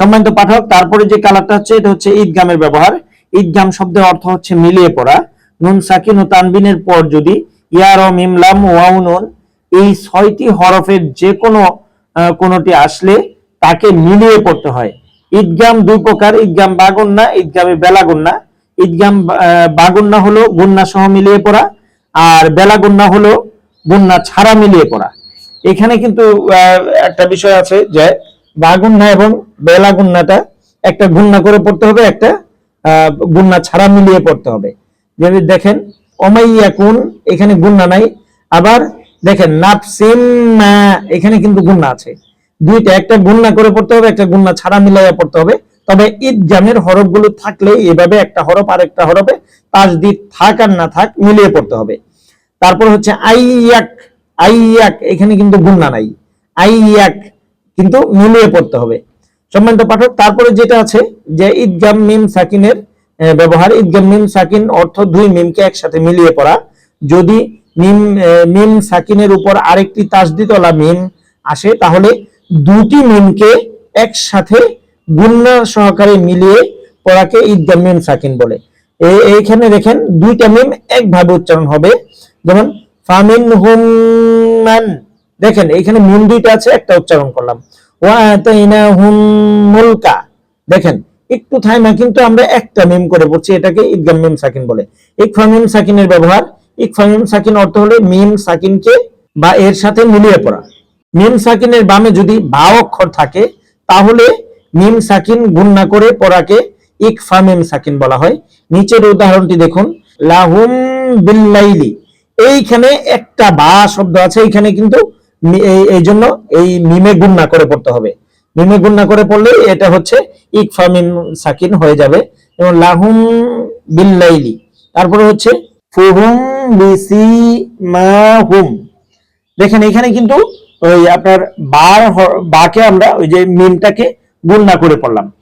সম্মানিত পাঠক, তারপরে যে কালারটা হচ্ছে, এটা হচ্ছে ঈদগামের ব্যবহার। ঈদগাম শব্দের অর্থ হচ্ছে মিলিয়ে পড়া। নুন, সাকিন ও তানবিনের পর যদি ইয়ার মিমলাম ওয়াউ নুন এই ছয়টি হরফের যে কোনো কোনোটি আসলে তাকে মিলিয়ে পড়তে হয়। ঈদগাম দুই প্রকার ঈদগাম বাগুন্না ঈদগামে বেলা গুন্না। ঈদগাম বাগুন্না হলো গুন্না সহ মিলিয়ে পড়া আর বেলা গুন্না হলো গুন্না ছাড়া মিলিয়ে পড়া। এখানে কিন্তু একটা বিষয় আছে যে বাগুন্না এবং বেলা গুন্নাটা একটা গুন্না করে পড়তে হবে, একটা গুন্না ছাড়া মিলিয়ে পড়তে হবে। যদি দেখেন অমাইয়াকুন এখানে গুন্না নাই। আবার দেখেন নাফসিম এখানে কিন্তু গুন্না আছে। দুইটা, একটা গুন্না করে পড়তে হবে, একটা গুন্না ছাড়া মিলাইয়া পড়তে হবে। তবে ঈদগামের হরফগুলো থাকলে এভাবে একটা হরফ আর একটা হরফে তাজদিদ থাক আর না থাক মিলিয়ে পড়তে হবে। তারপর হচ্ছে আইয়াক আইয়াক, এখানে কিন্তু গুন্না নাই। আইয়াক কিন্তু মিলিয়ে পড়তে হবে। সম্মানিত পাঠক, তারপরে যেটা আছে যে ঈদগাম মিম সাকিনের ব্যবহার ঈদগাম মিম সাকিন অর্থ দুই মিমকে একসাথে মিলিয়ে পড়া। যদি মিম মিম সাকিনের উপর আরেকটি তাসদিদওয়ালা মিম আসে, তাহলে দুটি মিমকে একসাথে গুন্না সহকারে মিলিয়ে পড়াকে ঈদগাম মিম সাকিন বলে। এইখানে দেখেন দুইটা মিম একভাবে উচ্চারণ হবে। যেমন ফামিন হুম মান দেখেন, এখানে মিম দুইটা আছে, একটা উচ্চারণ করলাম। মুলকা। দেখেন, একটু থাইমা, কিন্তু আমরা একটা মিম করে পড়ছি, এটাকে ঈদগাম মিম সাকিন বলে। ইকফা মিম সাকিনের ব্যবহার। ইকফা মিম সাকিন অর্থ হলো মিম সাকিনকে বা এর সাথে মিলিয়ে পড়া। মিম সাকিনের বামে যদি বা অক্ষর থাকে, তাহলে মিম সাকিন গুণনা করে পড়াকে ইকফা মিম সাকিন বলা হয়। নিচের উদাহরণটি দেখুন, লাহুম বিল্লাইলি। এইখানে একটা বা শব্দ আছে, এইখানে কিন্তু এই- জন্য এই মিমে গুণনা করে পড়তে হবে। মিমে গুণনা করে পড়লে এটা হচ্ছে ইকফা মিম সাকিন হয়ে যাবে এবং লাহুম বিল্লাইলি। তারপরে হচ্ছে ফুহুম বিসি মা হুম দেখেন এখানে কিন্তু ওই আপনার বার বাকে আমরা ওই যে মিমটাকে গুণনা করে পড়লাম।